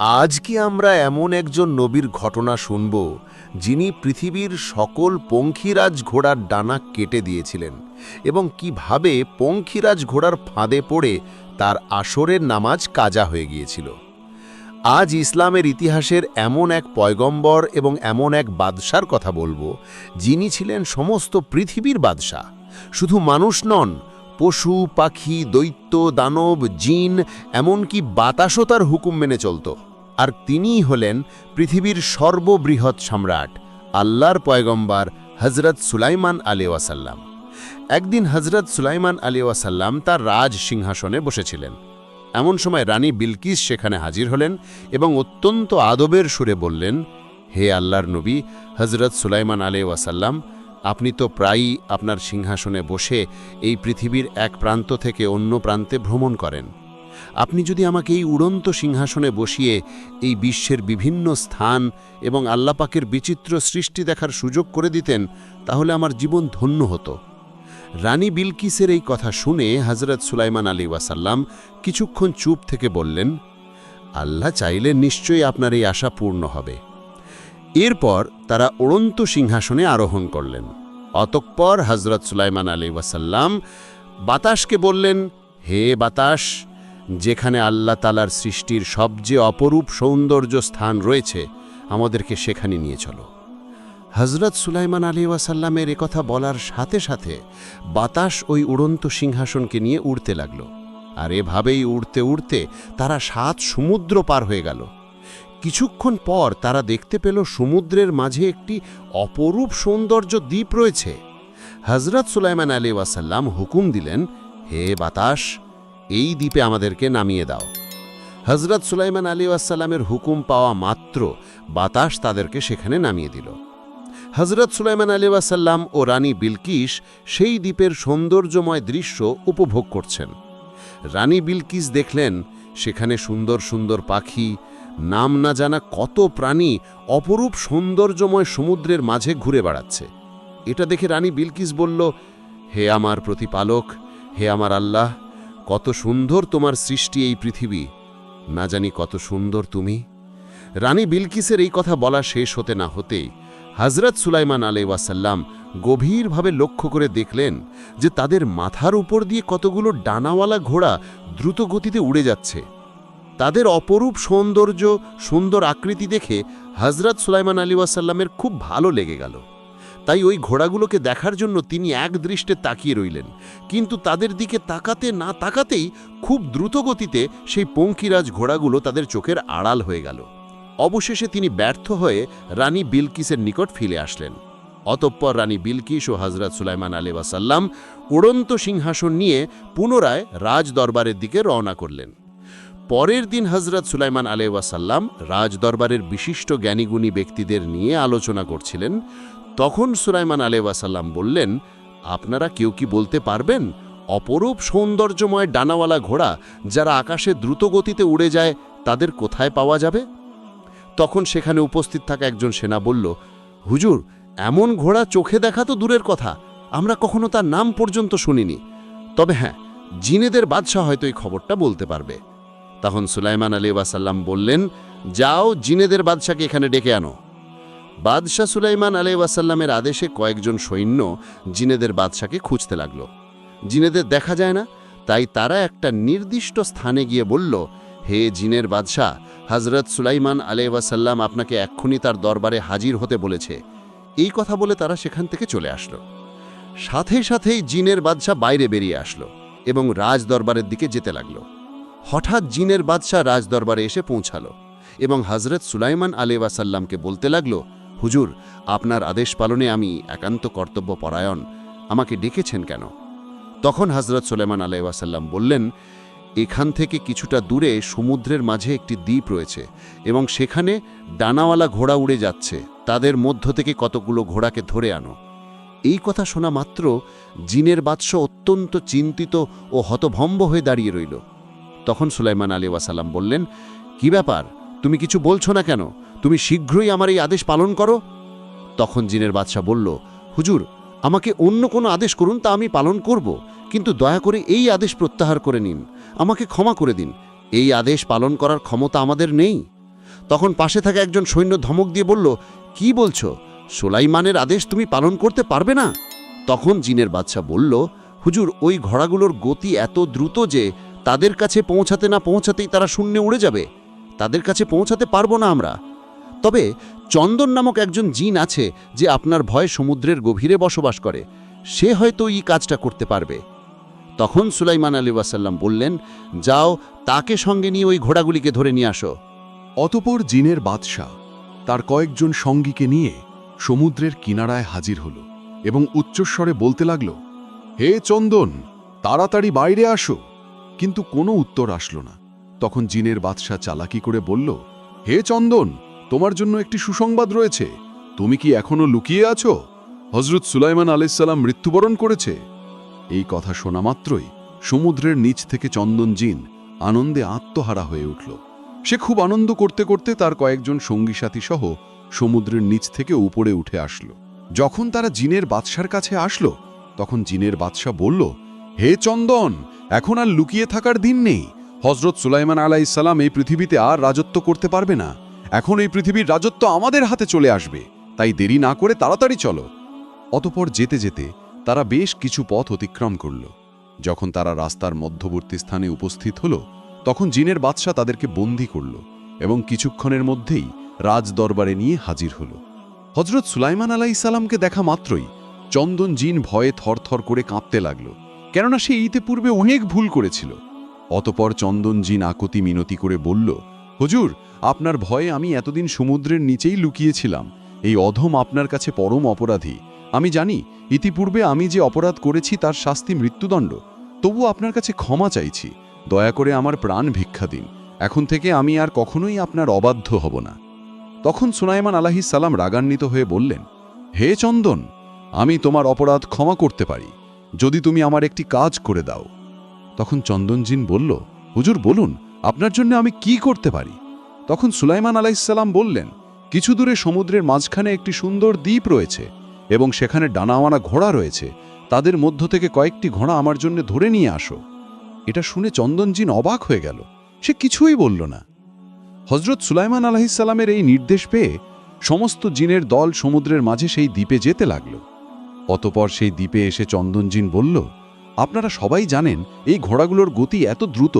আজ কি আমরা এমন একজন নবীর ঘটনা শুনব, যিনি পৃথিবীর সকল পঙ্খিরাজ ঘোড়ার ডানা কেটে দিয়েছিলেন এবং কীভাবে পঙ্খিরাজ ঘোড়ার ফাঁদে পড়ে তার আসরের নামাজ কাজা হয়ে গিয়েছিল? আজ ইসলামের ইতিহাসের এমন এক পয়গম্বর এবং এমন এক বাদশার কথা বলব, যিনি ছিলেন সমস্ত পৃথিবীর বাদশাহ। শুধু মানুষ নন, পশু, পাখি, দৈত্য, দানব, জিন, এমনকি বাতাসও তার হুকুম মেনে চলত। আর তিনিই হলেন পৃথিবীর সর্ববৃহৎ সম্রাট, আল্লাহর পয়গম্বর হজরত সুলাইমান আলী ওয়াসাল্লাম। একদিন হজরত সুলাইমান আলী ওয়াসাল্লাম তার রাজ সিংহাসনে বসেছিলেন। এমন সময় রানী বিলকিস সেখানে হাজির হলেন এবং অত্যন্ত আদবের সুরে বললেন, হে আল্লাহর নবী হজরত সুলাইমান আলী ওয়াসাল্লাম, আপনি তো প্রায়ই আপনার সিংহাসনে বসে এই পৃথিবীর এক প্রান্ত থেকে অন্য প্রান্তে ভ্রমণ করেন। আপনি যদি আমাকে এই উড়ন্ত সিংহাসনে বসিয়ে এই বিশ্বের বিভিন্ন স্থান এবং আল্লাপাকের বিচিত্র সৃষ্টি দেখার সুযোগ করে দিতেন, তাহলে আমার জীবন ধন্য হতো। রানী বিলকিসের এই কথা শুনে হজরত সুলাইমান আলী ওয়াসাল্লাম কিছুক্ষণ চুপ থেকে বললেন, আল্লাহ চাইলে নিশ্চয়ই আপনার এই আশা পূর্ণ হবে। এরপর তারা উড়ন্ত সিংহাসনে আরোহণ করলেন। অতঃপর হজরত সুলাইমান আলী ওয়াসাল্লাম বাতাসকে বললেন, হে বাতাস যেখানে আল্লাহ তালার সৃষ্টির সবচেয়ে অপরূপ সৌন্দর্য স্থান রয়েছে, আমাদেরকে সেখানে নিয়ে চলো। হজরত সুলাইমান আলী ওয়াসাল্লামের কথা বলার সাথে সাথে বাতাস ওই উড়ন্ত সিংহাসনকে নিয়ে উড়তে লাগল। আর এভাবেই উড়তে উড়তে তারা সাত সমুদ্র পার হয়ে গেল। কিছুক্ষণ পর তারা দেখতে পেল সমুদ্রের মাঝে একটি অপরূপ সৌন্দর্য দ্বীপ রয়েছে। হজরত সুলাইমান আলী ওয়াসাল্লাম হুকুম দিলেন, হে বাতাস এই দ্বীপে আমাদেরকে নামিয়ে দাও। হজরত সুলাইমান আলী ওয়াসাল্লামের হুকুম পাওয়া মাত্র বাতাস তাদেরকে সেখানে নামিয়ে দিল। হজরত সুলাইমান আলী ওয়াসাল্লাম ও রানী বিলকিস সেই দ্বীপের সৌন্দর্যময় দৃশ্য উপভোগ করছেন। রানী বিলকিস দেখলেন, সেখানে সুন্দর সুন্দর পাখি, নাম না জানা কত প্রাণী অপরূপ সৌন্দর্যময় সমুদ্রের মাঝে ঘুরে বেড়াচ্ছে। এটা দেখে রানী বিলকিস বলল, হে আমার প্রতিপালক, হে আমার আল্লাহ কত সুন্দর তোমার সৃষ্টি এই পৃথিবী। না জানি কত সুন্দর তুমি। রানী বিলকিসের এই কথা বলা শেষ হতে না হতেই হজরত সুলাইমান আলী ওয়াসাল্লাম গভীরভাবে লক্ষ্য করে দেখলেন যে তাদের মাথার উপর দিয়ে কতগুলো ডানাওয়ালা ঘোড়া দ্রুত গতিতে উড়ে যাচ্ছে। তাদের অপরূপ সৌন্দর্য, সুন্দর আকৃতি দেখে হজরত সুলাইমান আলী ওয়াসাল্লামের খুব ভালো লেগে গেল। তাই ওই ঘোড়াগুলোকে দেখার জন্য তিনি এক দৃষ্টে তাকিয়ে রইলেন। কিন্তু তাদের দিকে তাকাতে না তাকাতেই খুব দ্রুত গতিতে সেই পঙ্কিরাজ ঘোড়াগুলো তাদের চোখের আড়াল হয়ে গেল। অবশেষে তিনি ব্যর্থ হয়ে রানী বিলকিসের নিকট ফিরে আসলেন। অতঃপর রানী বিলকিস ও হজরত সুলাইমান আলী ওয়াসাল্লাম উড়ন্ত সিংহাসন নিয়ে পুনরায় রাজ দরবারের দিকে রওনা করলেন। পরের দিন হজরত সুলাইমান আলী ওয়াসাল্লাম রাজ দরবারের বিশিষ্ট জ্ঞানীগুণী ব্যক্তিদের নিয়ে আলোচনা করছিলেন। তখন সুলাইমান আলী ওয়াসাল্লাম বললেন, আপনারা কেউ কি বলতে পারবেন? অপরূপ সৌন্দর্যময় ডানাওয়ালা ঘোড়া যারা আকাশে দ্রুত গতিতে উড়ে যায়, তাদের কোথায় পাওয়া যাবে? তখন সেখানে উপস্থিত থাকা একজন সেনা বলল, হুজুর, এমন ঘোড়া চোখে দেখা তো দূরের কথা, আমরা কখনো তার নাম পর্যন্ত শুনিনি। তবে হ্যাঁ জিনেদের বাদশাহ হয়তো এই খবরটা বলতে পারবে। তখন সুলাইমান আলী ওয়াসাল্লাম বললেন, যাও, জিনেদের বাদশাকে এখানে ডেকে আনো। বাদশাহ সুলাইমান আলী ওয়াসাল্লামের আদেশে কয়েকজন সৈন্য জিনেদের বাদশাকে খুঁজতে লাগল। জিনেদের দেখা যায় না, তাই তারা একটা নির্দিষ্ট স্থানে গিয়ে বলল, হে জিনের বাদশাহ হজরত সুলাইমান আলেওয়াসাল্লাম আপনাকে এক্ষুনি তার দরবারে হাজির হতে বলেছে। এই কথা বলে তারা সেখান থেকে চলে আসলো। সাথে সাথেই জিনের বাদশাহ বাইরে বেরিয়ে আসলো এবং রাজ দরবারের দিকে যেতে লাগল। হঠাৎ জিনের বাদশাহ রাজ দরবারে এসে পৌঁছালো এবং হজরত সুলাইমান আলেওয়াসাল্লামকে বলতে লাগল হুজুর, আপনার আদেশ পালনে আমি একান্ত কর্তব্য পরায়ণ আমাকে ডেকেছেন কেন? তখন হজরত সুলাইমান আলাইসাল্লাম বললেন, এখান থেকে কিছুটা দূরে সমুদ্রের মাঝে একটি দ্বীপ রয়েছে এবং সেখানে ডানাওয়ালা ঘোড়া উড়ে যাচ্ছে। তাদের মধ্য থেকে কতগুলো ঘোড়াকে ধরে আনো। এই কথা শোনা মাত্র জিনের বাদশাহ অত্যন্ত চিন্তিত ও হতভম্ব হয়ে দাঁড়িয়ে রইল। তখন সুলাইমান আলী ওয়াসাল্লাম বললেন, কি ব্যাপার? তুমি কিছু বলছো না কেন? তুমি শীঘ্রই আমার এই আদেশ পালন করো। তখন জিনের বাদশাহ বলল, হুজুর, আমাকে অন্য কোনো আদেশ করুন, তা আমি পালন করব। কিন্তু দয়া করে এই আদেশ প্রত্যাহার করে নিন। আমাকে ক্ষমা করে দিন। এই আদেশ পালন করার ক্ষমতা আমাদের নেই। তখন পাশে থাকা একজন সৈন্য ধমক দিয়ে বলল, কি বলছো? সোলাইমানের আদেশ তুমি পালন করতে পারবে না? তখন জিনের বাদশা বলল, হুজুর, ওই ঘোড়াগুলোর গতি এত দ্রুত যে তাদের কাছে পৌঁছাতে না পৌঁছাতেই তারা শূন্যে উড়ে যাবে। তাদের কাছে পৌঁছাতে পারব না আমরা। তবে চন্দন নামক একজন জিন আছে যে আপনার ভয়ে সমুদ্রের গভীরে বসবাস করে। সে হয়তো এই কাজটা করতে পারবে। তখন সুলাইমান আলী ওয়াসাল্লাম বললেন, যাও, তাকে সঙ্গে নিয়ে ওই ঘোড়াগুলিকে ধরে নিয়ে আসো। অতপর জিনের বাদশাহ তার কয়েকজন সঙ্গীকে নিয়ে সমুদ্রের কিনারায় হাজির হল এবং উচ্চস্বরে বলতে লাগল, হে চন্দন, তাড়াতাড়ি বাইরে আসো। কিন্তু কোনো উত্তর আসলো না। তখন জিনের বাদশাহ চালাকি করে বলল, হে চন্দন তোমার জন্য একটি সুসংবাদ রয়েছে। তুমি কি এখনও লুকিয়ে আছো? হজরত সুলাইমান আলাইসাল্লাম মৃত্যুবরণ করেছে। এই কথা শোনা মাত্রই সমুদ্রের নিচ থেকে চন্দন জিন আনন্দে আত্মহারা হয়ে উঠল। সে খুব আনন্দ করতে করতে তার কয়েকজন সঙ্গী সাথী সহ সমুদ্রের নিচ থেকে উপরে উঠে আসলো। যখন তারা জিনের বাদশার কাছে আসলো, তখন জিনের বাদশা বলল, হে চন্দন, এখন আর লুকিয়ে থাকার দিন নেই। হজরত সুলাইমান আলাইসাল্লাম এই পৃথিবীতে আর রাজত্ব করতে পারবে না। এখন এই পৃথিবীর রাজত্ব আমাদের হাতে চলে আসবে। তাই দেরি না করে তাড়াতাড়ি চলো। অতপর যেতে যেতে তারা বেশ কিছু পথ অতিক্রম করল। যখন তারা রাস্তার মধ্যবর্তী স্থানে উপস্থিত হল, তখন জিনের বাদশা তাদেরকে বন্দি করল এবং কিছুক্ষণের মধ্যেই রাজ দরবারে নিয়ে হাজির হল। হজরত সুলাইমান আলাহ ইসালামকে দেখা মাত্রই চন্দন জিন ভয়ে থরথর করে কাঁপতে লাগল, কেননা সে ইতে পূর্বে অনেক ভুল করেছিল। অতপর চন্দন জিন আকতি মিনতি করে বলল হুজুর, আপনার ভয়ে আমি এতদিন সমুদ্রের নিচেই লুকিয়েছিলাম। এই অধম আপনার কাছে পরম অপরাধী। আমি জানি, ইতিপূর্বে আমি যে অপরাধ করেছি তার শাস্তি মৃত্যুদণ্ড। তবু আপনার কাছে ক্ষমা চাইছি। দয়া করে আমার প্রাণ ভিক্ষা দিন। এখন থেকে আমি আর কখনোই আপনার অবাধ্য হব না। তখন সুনাইমান আলাহি সালাম রাগান্বিত হয়ে বললেন, হে চন্দন, আমি তোমার অপরাধ ক্ষমা করতে পারি। যদি তুমি আমার একটি কাজ করে দাও। তখন চন্দনজিন বলল, হুজুর, বলুন আপনার জন্য আমি কি করতে পারি? তখন সুলাইমান আলাইসাল্লাম বললেন, কিছু দূরে সমুদ্রের মাঝখানে একটি সুন্দর দ্বীপ রয়েছে এবং সেখানে ডানাওয়ানা ঘোড়া রয়েছে। তাদের মধ্য থেকে কয়েকটি ঘোড়া আমার জন্য ধরে নিয়ে আসো। এটা শুনে চন্দনজিন অবাক হয়ে গেল। সে কিছুই বলল না। হজরত সুলাইমান আলাহিসাল্লামের এই নির্দেশ পেয়ে সমস্ত জিনের দল সমুদ্রের মাঝে সেই দ্বীপে যেতে লাগল। অতপর সেই দ্বীপে এসে চন্দনজিন বলল, আপনারা সবাই জানেন এই ঘোড়াগুলোর গতি এত দ্রুত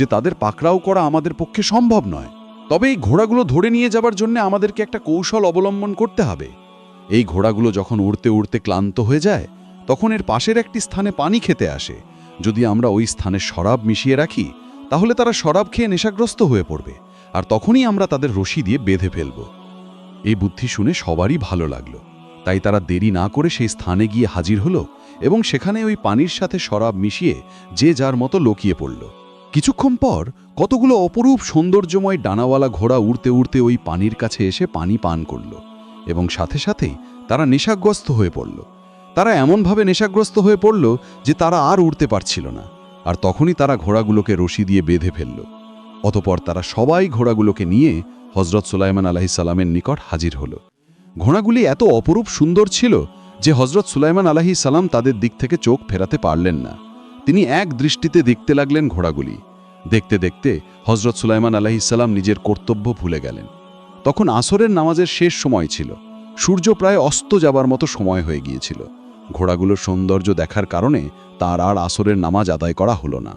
যে তাদের পাকড়াও করা আমাদের পক্ষে সম্ভব নয়। তবে এই ঘোড়াগুলো ধরে নিয়ে যাবার জন্য আমাদেরকে একটা কৌশল অবলম্বন করতে হবে। এই ঘোড়াগুলো যখন উড়তে উড়তে ক্লান্ত হয়ে যায়, তখন এর পাশের একটি স্থানে পানি খেতে আসে। যদি আমরা ওই স্থানে শরাব মিশিয়ে রাখি, তাহলে তারা শরাব খেয়ে নেশাগ্রস্ত হয়ে পড়বে, আর তখনই আমরা তাদের রশি দিয়ে বেঁধে ফেলব। এই বুদ্ধি শুনে সবারই ভালো লাগল। তাই তারা দেরি না করে সেই স্থানে গিয়ে হাজির হলো এবং সেখানে ওই পানির সাথে শরাব মিশিয়ে যে যার মতো লকিয়ে পড়ল। কিছুক্ষণ পর কতগুলো অপরূপ সৌন্দর্যময় ডানাওয়ালা ঘোড়া উড়তে উড়তে ওই পানির কাছে এসে পানি পান করল এবং সাথে সাথেই তারা নেশাগ্রস্ত হয়ে পড়ল। তারা এমনভাবে নেশাগ্রস্ত হয়ে পড়ল যে তারা আর উড়তে পারছিল না, আর তখনই তারা ঘোড়াগুলোকে রশি দিয়ে বেঁধে ফেলল। অতপর তারা সবাই ঘোড়াগুলোকে নিয়ে হজরত সুলাইমান আলাহিসাল্লামের নিকট হাজির হল। ঘোড়াগুলি এত অপরূপ সুন্দর ছিল যে হজরত সুলাইমান আলাহি সালাম তাদের দিক থেকে চোখ ফেরাতে পারলেন না। তিনি এক দৃষ্টিতে দেখতে লাগলেন ঘোড়াগুলি। দেখতে দেখতে হজরত সুলাইমান আলাহিসাল্লাম নিজের কর্তব্য ভুলে গেলেন। তখন আসরের নামাজের শেষ সময় ছিল। সূর্য প্রায় অস্ত যাবার মতো সময় হয়ে গিয়েছিল। ঘোড়াগুলোর সৌন্দর্য দেখার কারণে তার আর আসরের নামাজ আদায় করা হলো না।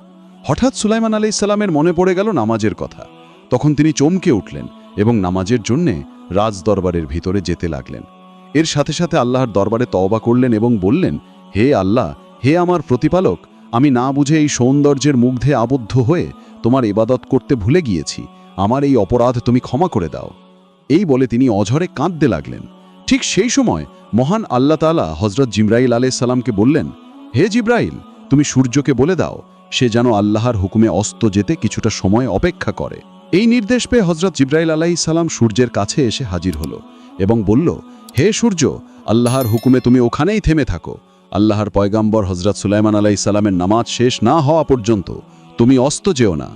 হঠাৎ সুলাইমান আলি মনে পড়ে গেল নামাজের কথা। তখন তিনি চমকে উঠলেন এবং নামাজের জন্যে রাজ দরবারের ভিতরে যেতে লাগলেন। এর সাথে সাথে আল্লাহর দরবারে তওবা করলেন এবং বললেন, হে আল্লাহ, হে আমার প্রতিপালক আমি না বুঝে এই সৌন্দর্যের মুগ্ধে আবদ্ধ হয়ে তোমার ইবাদত করতে ভুলে গিয়েছি। আমার এই অপরাধ তুমি ক্ষমা করে দাও। এই বলে তিনি অঝরে কাঁদতে লাগলেন। ঠিক সেই সময় মহান আল্লাহ তালা হজরত জিব্রাইল সালামকে বললেন, হে জিব্রাইল, তুমি সূর্যকে বলে দাও, সে যেন আল্লাহর হুকুমে অস্ত যেতে কিছুটা সময় অপেক্ষা করে। এই নির্দেশ পেয়ে হজরত জিব্রাইল সালাম সূর্যের কাছে এসে হাজির হলো এবং বলল, হে সূর্য, আল্লাহর হুকুমে তুমি ওখানেই থেমে থাকো। আল্লাহর পয়গাম্বর হজরত সুলাইমান আলাহি সালামের নামাজ শেষ না হওয়া পর্যন্ত তুমি অস্ত যেও না।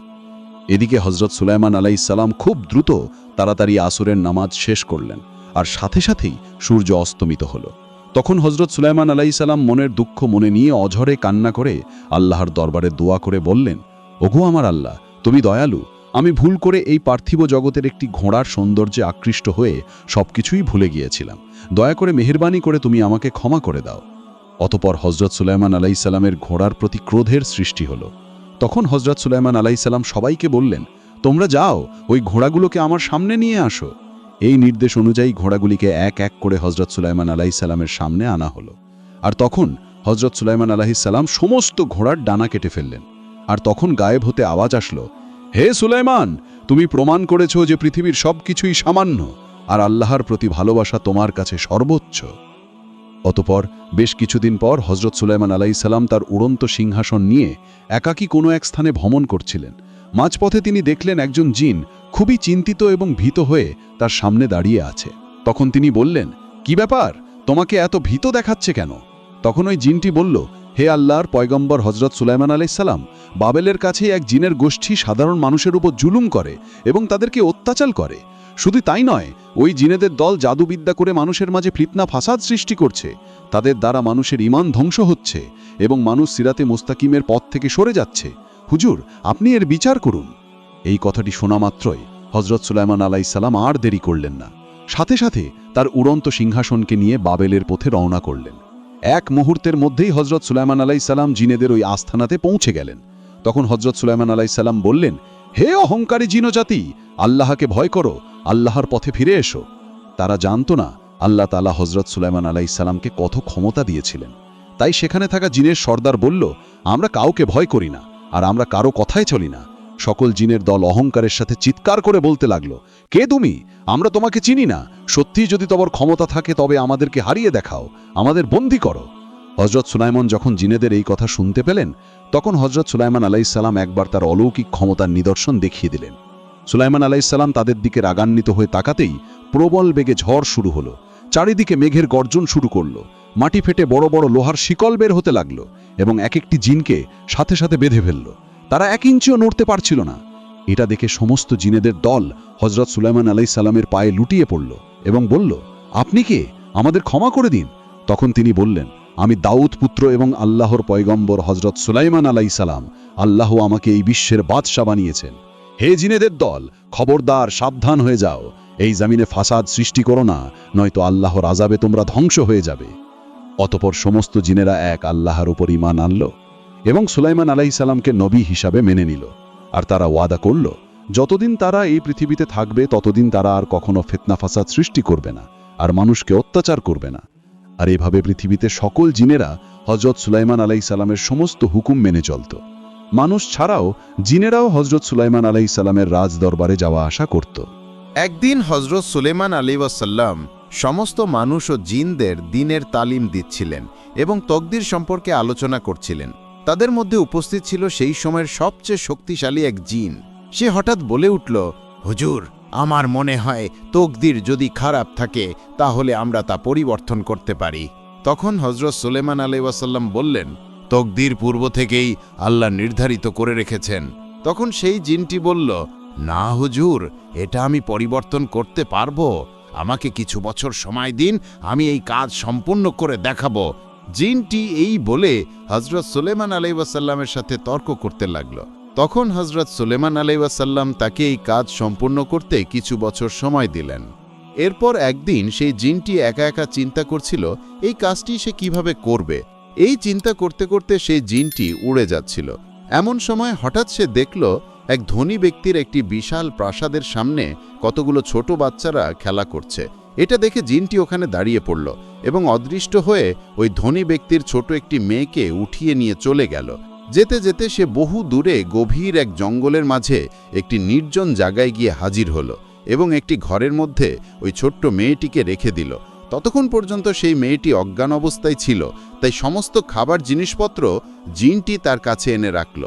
এদিকে হজরত সুলাইমান আলাহি সালাম খুব দ্রুত তাড়াতাড়ি আসরের নামাজ শেষ করলেন আর সাথে সাথেই সূর্য অস্তমিত হল। তখন হজরত সুলাইমান আলাহি সালাম মনের দুঃখ মনে নিয়ে অঝরে কান্না করে আল্লাহর দরবারে দোয়া করে বললেন, ওগো আমার আল্লাহ, তুমি দয়ালু, আমি ভুল করে এই পার্থিব জগতের একটি ঘোড়ার সৌন্দর্যে আকৃষ্ট হয়ে সবকিছুই ভুলে গিয়েছিলাম। দয়া করে মেহেরবানি করে তুমি আমাকে ক্ষমা করে দাও। অতপর হজরত সুলাইমান আলাইসাল্লামের ঘোড়ার প্রতি ক্রোধের সৃষ্টি হল। তখন হজরত সুলাইমান আলাইসাল্লাম সবাইকে বললেন, তোমরা যাও, ওই ঘোড়াগুলোকে আমার সামনে নিয়ে আসো। এই নির্দেশ অনুযায়ী ঘোড়াগুলিকে এক এক করে হজরত সুলাইমান আলাইসাল্লামের সামনে আনা হলো। আর তখন হজরত সুলাইমান আলাহিসাল্লাম সমস্ত ঘোড়ার ডানা কেটে ফেললেন। আর তখন গায়েব হতে আওয়াজ আসলো, হে সুলাইমান, তুমি প্রমাণ করেছ যে পৃথিবীর সব কিছুই সামান্য, আর আল্লাহর প্রতি ভালোবাসা তোমার কাছে সর্বোচ্চ। অতপর বেশ কিছুদিন পর হজরত সুলাইমান আলাইসাল্লাম তার উড়ন্ত সিংহাসন নিয়ে একাকী কোনো এক স্থানে ভ্রমণ করছিলেন। মাঝপথে তিনি দেখলেন একজন জিন খুবই চিন্তিত এবং ভীত হয়ে তার সামনে দাঁড়িয়ে আছে। তখন তিনি বললেন, কি ব্যাপার? তোমাকে এত ভীত দেখাচ্ছে কেন? তখন ওই জিনটি বলল, হে আল্লাহর পয়গম্বর হজরত সুলাইমান আলাইসাল্লাম বাবেলের কাছে এক জিনের গোষ্ঠী সাধারণ মানুষের উপর জুলুম করে এবং তাদেরকে অত্যাচার করে। শুধু তাই নয়, ওই জিনেদের দল জাদুবিদ্যা করে মানুষের মাঝে ফিতনা ফাসাদ সৃষ্টি করছে। তাদের দ্বারা মানুষের ইমান ধ্বংস হচ্ছে এবং মানুষ সিরাতে মোস্তাকিমের পথ থেকে সরে যাচ্ছে। হুজুর, আপনি এর বিচার করুন। এই কথাটি শোনা মাত্রই হজরত সুলাইমান আলাইসাল্লাম আর দেরি করলেন না। সাথে সাথে তার উড়ন্ত সিংহাসনকে নিয়ে বাবেলের পথে রওনা করলেন। এক মুহূর্তের মধ্যেই হজরত সুলাইমান আলাইসাল্লাম জিনেদের ওই আস্থানাতে পৌঁছে গেলেন। তখন হজরত সুলাইমান আলাইসাল্লাম বললেন, হে অহংকারী জিনজাতি, আল্লাহকে ভয় করো। আল্লাহর পথে ফিরে এসো। তারা জানত না আল্লাহ তালা হজরত সুলাইমান আলাইসাল্লামকে কত ক্ষমতা দিয়েছিলেন। তাই সেখানে থাকা জিনের সর্দার বলল, আমরা কাউকে ভয় করি না, আর আমরা কারও কথায় চলি না। সকল জিনের দল অহংকারের সাথে চিৎকার করে বলতে লাগল, কে তুমি? আমরা তোমাকে চিনি না। সত্যি যদি তোমার ক্ষমতা থাকে, তবে আমাদেরকে হারিয়ে দেখাও, আমাদের বন্দি করো। হজরত সুলাইমন যখন জিনেদের এই কথা শুনতে পেলেন, তখন হজরত সুলাইমান আলাইসাল্লাম একবার তার অলৌকিক ক্ষমতার নিদর্শন দেখিয়ে দিলেন। সুলাইমান আলাইসাল্লাম তাদের দিকে রাগান্বিত হয়ে তাকাতেই প্রবল বেগে ঝড় শুরু হলো। চারিদিকে মেঘের গর্জন শুরু করল। মাটি ফেটে বড় বড় লোহার শিকল বের হতে লাগল এবং এক একটি জিনকে সাথে সাথে বেঁধে ফেলল। তারা এক ইঞ্চিও নড়তে পারছিল না। এটা দেখে সমস্ত জিনেদের দল হজরত সুলাইমান আলাই সালামের পায়ে লুটিয়ে পড়ল এবং বলল, আপনি কে? আমাদের ক্ষমা করে দিন। তখন তিনি বললেন, আমি দাউদ পুত্র এবং আল্লাহর পয়গম্বর হজরত সুলাইমান আলাই সালাম। আল্লাহ আমাকে এই বিশ্বের বাদশা বানিয়েছেন। হে জিনেদের দল, খবরদার, সাবধান হয়ে যাও। এই জামিনে ফাসাদ সৃষ্টি করো না, নয়তো আল্লাহর আজাবে তোমরা ধ্বংস হয়ে যাবে। অতপর সমস্ত জিনেরা এক আল্লাহর উপর ইমান আনল এবং সুলাইমান আলাইসাল্লামকে নবী হিসাবে মেনে নিল। আর তারা ওয়াদা করল, যতদিন তারা এই পৃথিবীতে থাকবে, ততদিন তারা আর কখনো ফেতনা ফাসাদ সৃষ্টি করবে না, আর মানুষকে অত্যাচার করবে না। আর এভাবে পৃথিবীতে সকল জিনেরা হজরত সুলাইমান আলাই সালামের সমস্ত হুকুম মেনে চলত। মানুষ ছাড়াও জিনেরাও হজরত সুলাইমান আলাই সালামের রাজ দরবারে যাওয়া আসা করত। একদিন হজরত সুলেমান আলী ওয়াসাল্লাম সমস্ত মানুষ ও জিনদের দিনের তালিম দিচ্ছিলেন এবং তকদির সম্পর্কে আলোচনা করছিলেন। তাদের মধ্যে উপস্থিত ছিল সেই সময়ের সবচেয়ে শক্তিশালী এক জিন। সে হঠাৎ বলে উঠল, হুজুর, আমার মনে হয় তকদির যদি খারাপ থাকে, তাহলে আমরা তা পরিবর্তন করতে পারি। তখন হজরত সুলেমান আলী ওয়াসাল্লাম বললেন তকদির পূর্ব থেকেই আল্লাহ নির্ধারিত করে রেখেছেন। তখন সেই জিনটি বলল, না, হুজুর, এটা আমি পরিবর্তন করতে পারব। আমাকে কিছু বছর সময় দিন, আমি এই কাজ সম্পূর্ণ করে দেখাবো। জিনটি এই বলে হজরত সুলেমান আলাইসাল্লামের সাথে তর্ক করতে লাগল। তখন হজরত সুলেমান আলাইসাল্লাম তাকে এই কাজ সম্পূর্ণ করতে কিছু বছর সময় দিলেন। এরপর একদিন সেই জিনটি একা একা চিন্তা করছিল, এই কাজটি সে কীভাবে করবে? এই চিন্তা করতে করতে সেই জিনটি উড়ে যাচ্ছিল। এমন সময় হঠাৎ সে দেখল এক ধনী ব্যক্তির একটি বিশাল প্রাসাদের সামনে কতগুলো ছোট বাচ্চারা খেলা করছে। এটা দেখে জিনটি ওখানে দাঁড়িয়ে পড়ল এবং অদৃষ্ট হয়ে ওই ধনী ব্যক্তির ছোট একটি মেয়েকে উঠিয়ে নিয়ে চলে গেল। যেতে যেতে সে বহু দূরে গভীর এক জঙ্গলের মাঝে একটি নির্জন জায়গায় গিয়ে হাজির হলো এবং একটি ঘরের মধ্যে ওই ছোট্ট মেয়েটিকে রেখে দিল। ততক্ষণ পর্যন্ত সেই মেয়েটি অজ্ঞান অবস্থায় ছিল, তাই সমস্ত খাবার জিনিসপত্র জিনটি তার কাছে এনে রাখল।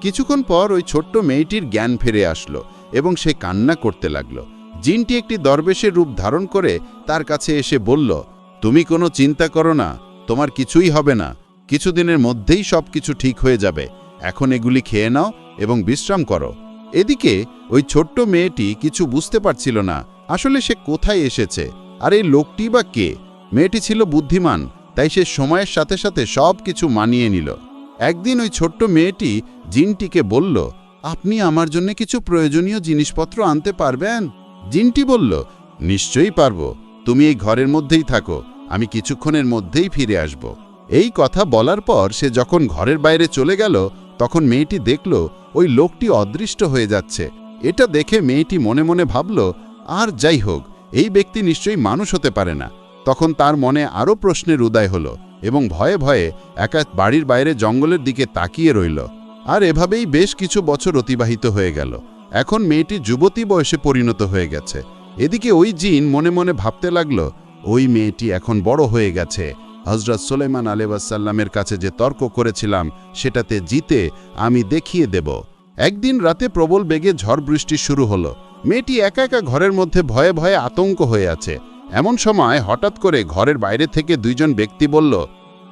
কিছুক্ষণ পর ওই ছোট্ট মেয়েটির জ্ঞান ফিরে আসলো এবং সে কান্না করতে লাগল। জিনটি একটি দরবেশের রূপ ধারণ করে তার কাছে এসে বলল, তুমি কোনো চিন্তা করো না, তোমার কিছুই হবে না। কিছুদিনের মধ্যেই সব কিছু ঠিক হয়ে যাবে। এখন এগুলি খেয়ে নাও এবং বিশ্রাম করো। এদিকে ওই ছোট্ট মেয়েটি কিছু বুঝতে পারছিল না, আসলে সে কোথায় এসেছে। আর এই লোকটি বা কে? মেয়েটি ছিল বুদ্ধিমান, তাই সে সময়ের সাথে সাথে সব কিছু মানিয়ে নিল। একদিন ওই ছোট্ট মেয়েটি জিনটিকে বলল, আপনি আমার জন্য কিছু প্রয়োজনীয় জিনিসপত্র আনতে পারবেন? জিনটি বলল, নিশ্চয়ই পারব। তুমি এই ঘরের মধ্যেই থাকো, আমি কিছুক্ষণের মধ্যেই ফিরে আসব। এই কথা বলার পর সে যখন ঘরের বাইরে চলে গেল, তখন মেয়েটি দেখল, ওই লোকটি অদৃষ্ট হয়ে যাচ্ছে। এটা দেখে মেয়েটি মনে মনে ভাবল, আর যাই হোক এই ব্যক্তি নিশ্চয়ই মানুষ হতে পারে না। তখন তার মনে আরও প্রশ্নের উদয় হলো এবং ভয়ে ভয়ে একা বাড়ির বাইরে জঙ্গলের দিকে তাকিয়ে রইল। আর এভাবেই বেশ কিছু বছর অতিবাহিত হয়ে গেল। এখন মেয়েটি যুবতী বয়সে পরিণত হয়ে গেছে। এদিকে ওই জিন মনে মনে ভাবতে লাগল, ওই মেয়েটি এখন বড় হয়ে গেছে। হজরত সোলেমান আলেবাসাল্লামের কাছে যে তর্ক করেছিলাম, সেটাতে জিতে আমি দেখিয়ে দেব। একদিন রাতে প্রবল বেগে ঝড় বৃষ্টি শুরু হলো। মেয়েটি একা একা ঘরের মধ্যে ভয়ে ভয়ে আতঙ্ক হয়ে আছে। এমন সময় হঠাৎ করে ঘরের বাইরে থেকে দুইজন ব্যক্তি বলল,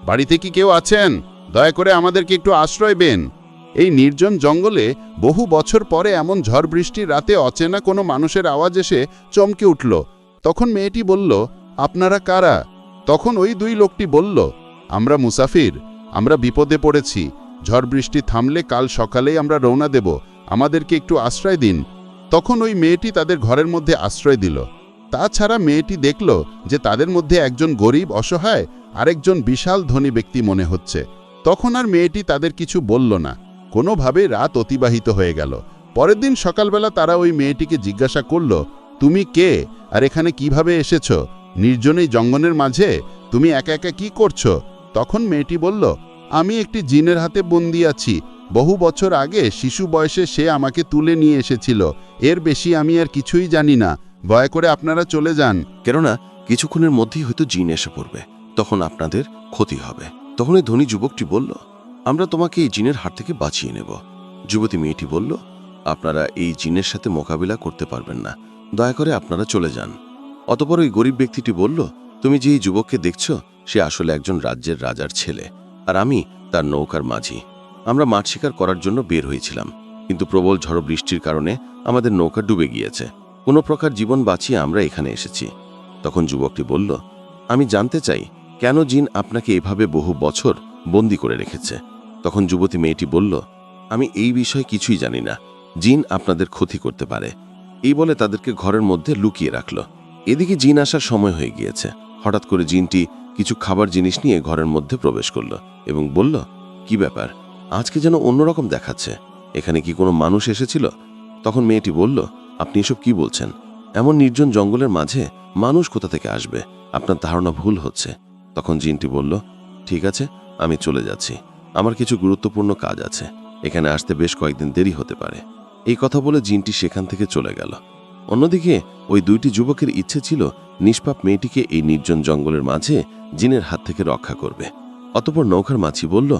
বাড়িতে কি কেউ আছেন? দয়া করে আমাদেরকে একটু আশ্রয় দেন। এই নির্জন জঙ্গলে বহু বছর পরে এমন ঝড় বৃষ্টির রাতে অচেনা কোনো মানুষের আওয়াজ এসে চমকে উঠল। তখন মেয়েটি বলল, আপনারা কারা? তখন ওই দুই লোকটি বলল, আমরা মুসাফির, আমরা বিপদে পড়েছি। ঝড় বৃষ্টি থামলে কাল সকালেই আমরা রওনা দেব। আমাদেরকে একটু আশ্রয় দিন। তখন ওই মেয়েটি তাদের ঘরের মধ্যে আশ্রয় দিল। তাছাড়া মেয়েটি দেখল যে তাদের মধ্যে একজন গরিব, অসহায়, আরেকজন বিশাল ধনী ব্যক্তি মনে হচ্ছে। তখন আর মেয়েটি তাদের কিছু বলল না। কোনোভাবে রাত অতিবাহিত হয়ে গেল। পরের দিন সকালবেলা তারা ওই মেয়েটিকে জিজ্ঞাসা করল, তুমি কে? আর এখানে কীভাবে এসেছ? নির্জন এই জঙ্গলের মাঝে? তুমি একা একা কি করছ? তখন মেয়েটি বলল, আমি একটি জিনের হাতে বন্দি আছি। বহু বছর আগে শিশু বয়সে সে আমাকে তুলে নিয়ে এসেছিল। এর বেশি আমি আর কিছুই জানি না। দয়া করে আপনারা চলে যান। কেননা, কিছুক্ষণের মধ্যেই হয়তো জিন এসে পড়বে। তখন আপনাদের ক্ষতি হবে। তখন ওই ধনী যুবকটি বলল, আমরা তোমাকে এই জিনের হাত থেকে বাঁচিয়ে নেব। যুবতী মেয়েটি বলল, আপনারা এই জিনের সাথে মোকাবিলা করতে পারবেন না। দয়া করে আপনারা চলে যান। অতপর ওই গরিব ব্যক্তিটি বলল, তুমি যে এই যুবককে দেখছ, সে আসলে একজন রাজ্যের রাজার ছেলে। আর আমি তার নৌকার মাঝি। আমরা মাছ শিকার করার জন্য বের হয়েছিলাম, কিন্তু প্রবল ঝড় বৃষ্টির কারণে আমাদের নৌকা ডুবে গিয়েছে। কোনো প্রকার জীবন বাঁচিয়ে আমরা এখানে এসেছি। তখন যুবকটি বলল, আমি জানতে চাই, কেন জিন আপনাকে এভাবে বহু বছর বন্দি করে রেখেছে? তখন যুবতী মেয়েটি বলল, আমি এই বিষয়ে কিছুই জানি না। জিন আপনাদের ক্ষতি করতে পারে। এই বলে তাদেরকে ঘরের মধ্যে লুকিয়ে রাখল। এদিকে জিন আসার সময় হয়ে গিয়েছে। হঠাৎ করে জিনটি কিছু খাবার জিনিস নিয়ে ঘরের মধ্যে প্রবেশ করল এবং বলল, কি ব্যাপার? আজকে যেন অন্যরকম দেখাচ্ছে। এখানে কি কোনো মানুষ এসেছিল? তখন মেয়েটি বলল, আপনি এসব কি বলছেন? এমন নির্জন জঙ্গলের মাঝে মানুষ কোথা থেকে আসবে? আপনার ধারণা ভুল হচ্ছে। তখন জিনটি বলল, ঠিক আছে, আমি চলে যাচ্ছি। আমার কিছু গুরুত্বপূর্ণ কাজ আছে। এখানে আসতে বেশ কয়েকদিন দেরি হতে পারে। এই কথা বলে জিনটি সেখান থেকে চলে গেল। অন্যদিকে, ওই দুইটি যুবকের ইচ্ছে ছিল নিষ্পাপ মেয়েটিকে এই নির্জন জঙ্গলের মাঝে জিনের হাত থেকে রক্ষা করবে। অতপর নৌকার মাছি বলল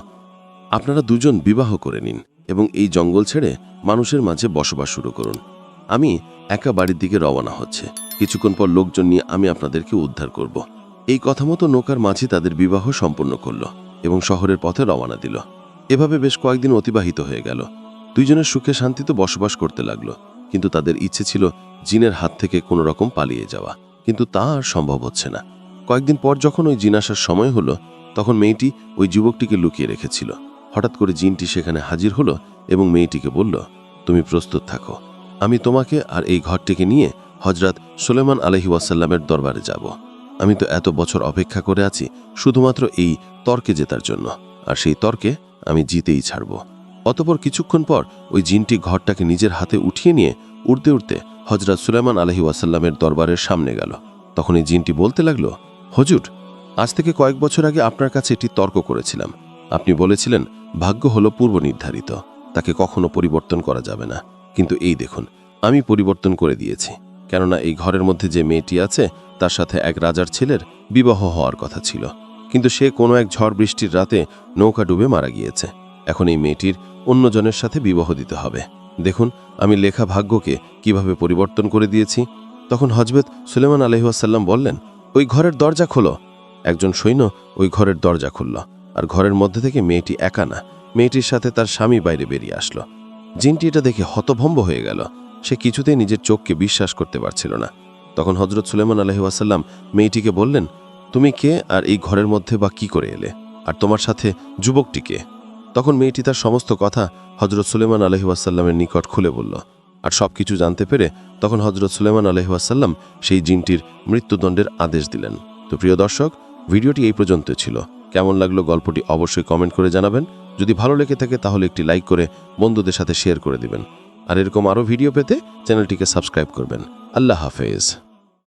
আপনারা দুজন বিবাহ করে নিন এবং এই জঙ্গল ছেড়ে মানুষের মাঝে বসবাস শুরু করুন। আমি একা বাড়ির দিকে রওনা হচ্ছে। কিছুক্ষণ পর লোকজন নিয়ে আমি আপনাদেরকে উদ্ধার করব। এই কথা মতো নৌকার মাঝি তাদের বিবাহ সম্পন্ন করল এবং শহরের পথে রওনা দিল। এভাবে বেশ কয়েকদিন অতিবাহিত হয়ে গেল। দুইজনের সুখে শান্তিতে বসবাস করতে লাগল। কিন্তু তাদের ইচ্ছে ছিল জিনের হাত থেকে কোনো রকম পালিয়ে যাওয়া। কিন্তু তা আর সম্ভব হচ্ছে না। কয়েকদিন পর যখন ওই জিন আসার সময় হলো, তখন মেয়েটি ওই যুবকটিকে লুকিয়ে রেখেছিল। হঠাৎ করে জিনটি সেখানে হাজির হলো এবং মেয়েটিকে বলল, তুমি প্রস্তুত থাকো। আমি তোমাকে আর এই ঘরটিকে নিয়ে হজরত সুলেমান আলহি ওয়াসাল্লামের দরবারে যাব। আমি তো এত বছর অপেক্ষা করে আছি শুধুমাত্র এই তর্কে জেতার জন্য, আর সেই তর্কে আমি জিতেই ছাড়ব। অতপর কিছুক্ষণ পর ওই জিনটি ঘরটাকে নিজের হাতে উঠিয়ে নিয়ে উড়তে উড়তে হজরত সুলেমান আলহি ওয়াসাল্লামের দরবারের সামনে গেল। তখন এই জিনটি বলতে লাগল, হজুর, আজ থেকে কয়েক বছর আগে আপনার কাছে একটি তর্ক করেছিলাম। আপনি বলেছিলেন ভাগ্য হলো পূর্ব নির্ধারিত। তাকে কখনো পরিবর্তন করা যাবে না। কিন্তু এই দেখুন, আমি পরিবর্তন করে দিয়েছি। কেননা এই ঘরের মধ্যে যে মেয়েটি আছে, তার সাথে এক রাজার ছেলের বিবাহ হওয়ার কথা ছিল। কিন্তু সে কোনো এক ঝড় বৃষ্টির রাতে নৌকা ডুবে মারা গিয়েছে। এখন এই মেয়েটির অন্যজনের সাথে বিবাহ দিতে হবে। দেখুন, আমি লেখা ভাগ্যকে কীভাবে পরিবর্তন করে দিয়েছি। তখন হজরত সুলেমান আলহিহাসাল্লাম বললেন, ওই ঘরের দরজা খোলো। একজন সৈন্য ওই ঘরের দরজা খুলল। আর ঘরের মধ্যে থেকে মেয়েটি একা না, মেয়েটির সাথে তার স্বামী বাইরে বেরিয়ে আসলো। জিনটি এটা দেখে হতভম্ব হয়ে গেল। সে কিছুতেই নিজের চোখকে বিশ্বাস করতে পারছিল না। তখন হজরত সুলেমান আলহিহাসাল্লাম মেয়েটিকে বললেন, তুমি কে আর এই ঘরের মধ্যে বা কি করে এলে? আর তোমার সাথে যুবকটিকে তখন মেয়েটি তার সমস্ত কথা হজরত সুলেমান আলহিউসাল্লামের নিকট খুলে বলল। আর সব কিছু জানতে পেরে তখন হজরত সুলেমান আলহিউসাল্লাম সেই জিনটির মৃত্যুদণ্ডের আদেশ দিলেন। তো প্রিয় দর্শক, ভিডিওটি এই পর্যন্ত ছিল। কেমন লাগল গল্পটি অবশ্যই কমেন্ট করে জানাবেন। যদি ভালো লেগে থাকে তাহলে একটি লাইক করে বন্ধুদের সাথে শেয়ার করে দিবেন। আর এরকম আরও ভিডিও পেতে চ্যানেলটিকে সাবস্ক্রাইব করবেন। আল্লাহ হাফেজ।